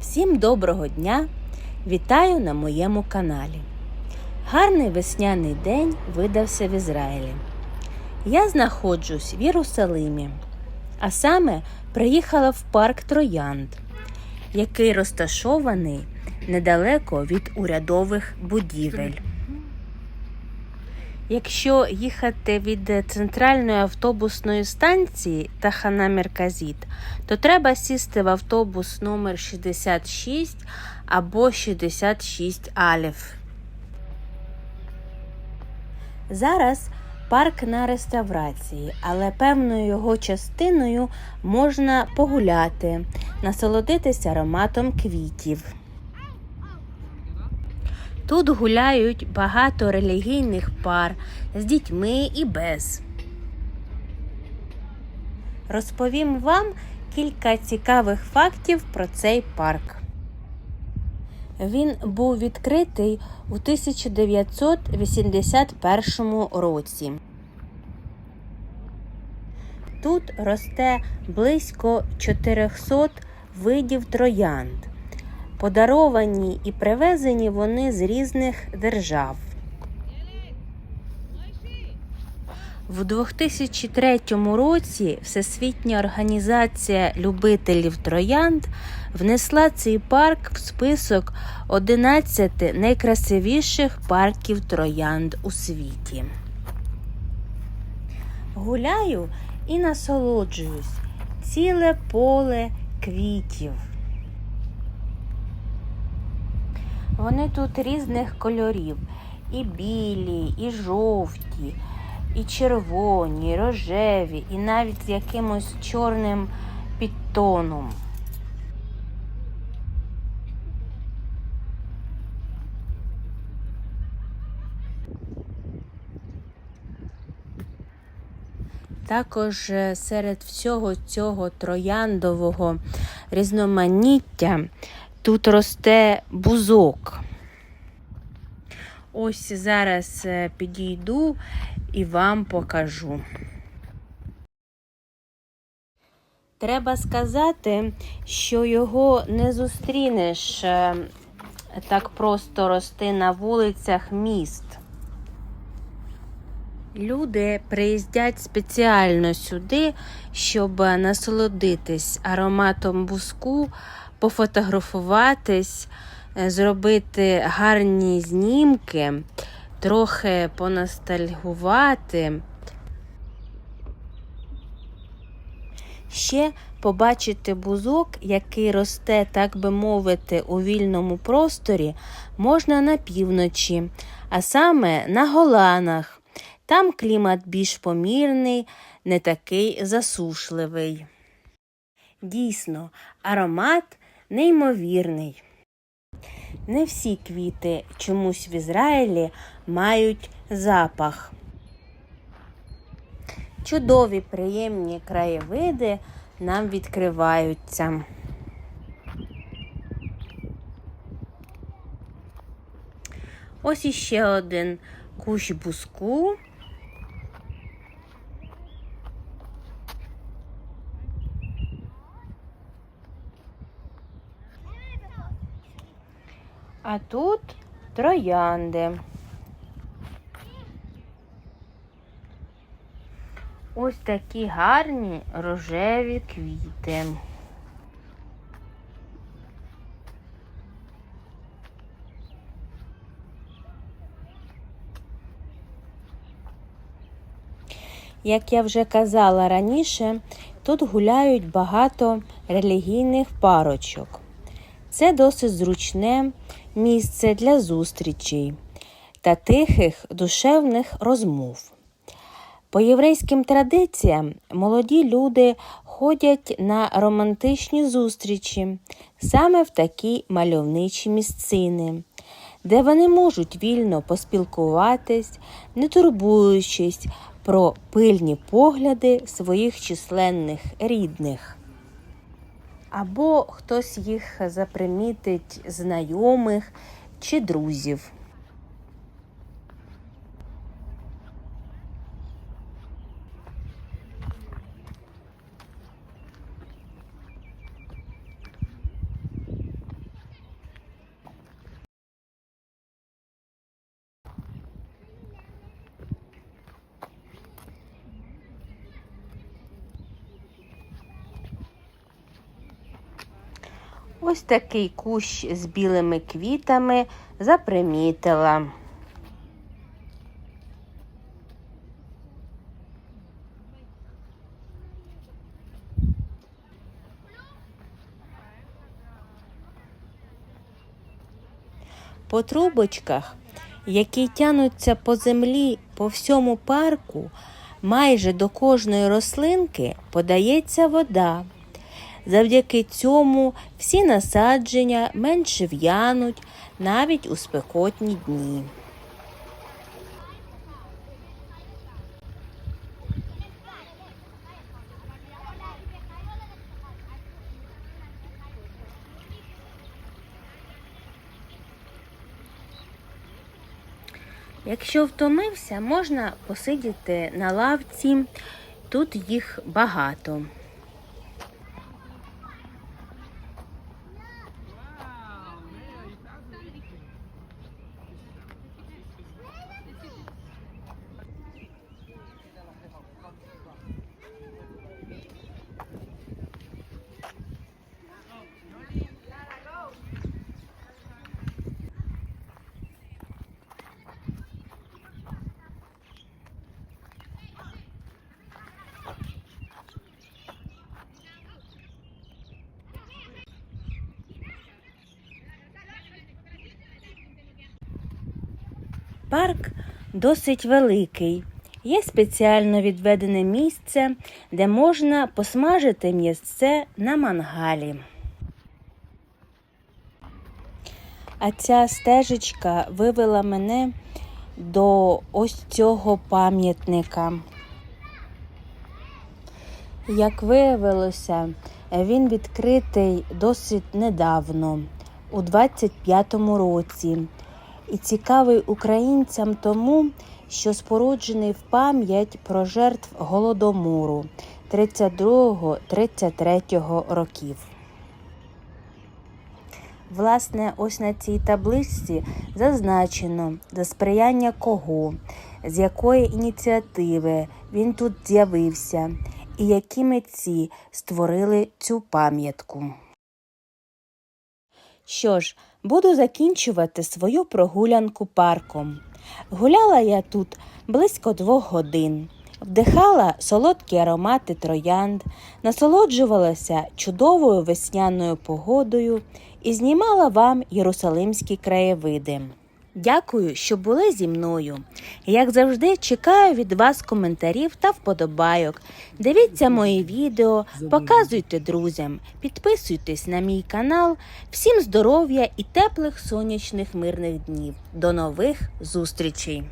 Всім доброго дня! Вітаю на моєму каналі. Гарний весняний день видався в Ізраїлі. Я знаходжусь в Єрусалимі, а саме приїхала в парк Троянд, який розташований недалеко від урядових будівель. Якщо їхати від центральної автобусної станції Тахана Мерказіт, то треба сісти в автобус номер 66 або 66 Алів. Зараз парк на реставрації, але певною його частиною можна погуляти, насолодитися ароматом квітів. Тут гуляють багато релігійних пар з дітьми і без. Розповім вам кілька цікавих фактів про цей парк. Він був відкритий у 1981 році. Тут росте близько 400 видів троянд. Подаровані і привезені вони з різних держав. В 2003 році Всесвітня організація любителів троянд внесла цей парк в список 11 найкрасивіших парків троянд у світі. Гуляю і насолоджуюсь ціле поле квітів. Вони тут різних кольорів: і білі, і жовті, і червоні, і рожеві, і навіть з якимось чорним підтоном. Також е, серед всього цього трояндового різноманіття тут росте бузок. Ось зараз е, підійду і вам покажу. Треба сказати, що його не зустрінеш е, так просто рости на вулицях міст. Люди приїздять спеціально сюди, щоб насолодитись ароматом буску, пофотографуватись, е, зробити гарні знімки, трохи поностальгувати. Ще побачити бузок, який росте, так би мовити, у вільному просторі, можна на півночі, а саме на Голанах. Там клімат більш помірний, не такий засушливий. Дійсно, аромат неймовірний. Не всі квіти чомусь в Ізраїлі мають запах. Чудові приємні краєвиди нам відкриваються. Ось іще один кущ буску. А тут троянди. Ось такі гарні рожеві квіти. Як я вже казала раніше, тут гуляють багато релігійних парочок. Це досить зручне місце для зустрічей та тихих душевних розмов. По єврейським традиціям молоді люди ходять на романтичні зустрічі саме в такі мальовничі місцини, де вони можуть вільно поспілкуватись, не турбуючись про пильні погляди своїх численних рідних. Або хтось їх запримітить знайомих чи друзів. Ось такий кущ з білими квітами запримітила. По трубочках, які тянуться по землі по всьому парку, майже до кожної рослинки подається вода. Завдяки цьому всі насадження менше в'януть навіть у спекотні дні. Якщо втомився, можна посидіти на лавці. Тут їх багато. Парк досить великий. Є спеціально відведене місце, де можна посмажити м'ясце на мангалі. А ця стежечка вивела мене до ось цього пам'ятника. Як виявилося, він відкритий досить недавно, у 25-му році, і цікавий українцям тому, що споруджений в пам'ять про жертв голодомору 32-33 років. Власне, ось на цій табличці зазначено за сприяння кого, з якої ініціативи він тут з'явився, і які митці створили цю пам'ятку. Що ж, буду закінчувати свою прогулянку парком. Гуляла я тут близько двох годин, вдихала солодкі аромати троянд, насолоджувалася чудовою весняною погодою і знімала вам єрусалимські краєвиди. Дякую, що були зі мною. Як завжди, чекаю від вас коментарів та вподобайок. Дивіться мої відео, показуйте друзям, підписуйтесь на мій канал. Всім здоров'я і теплих сонячних мирних днів. До нових зустрічей!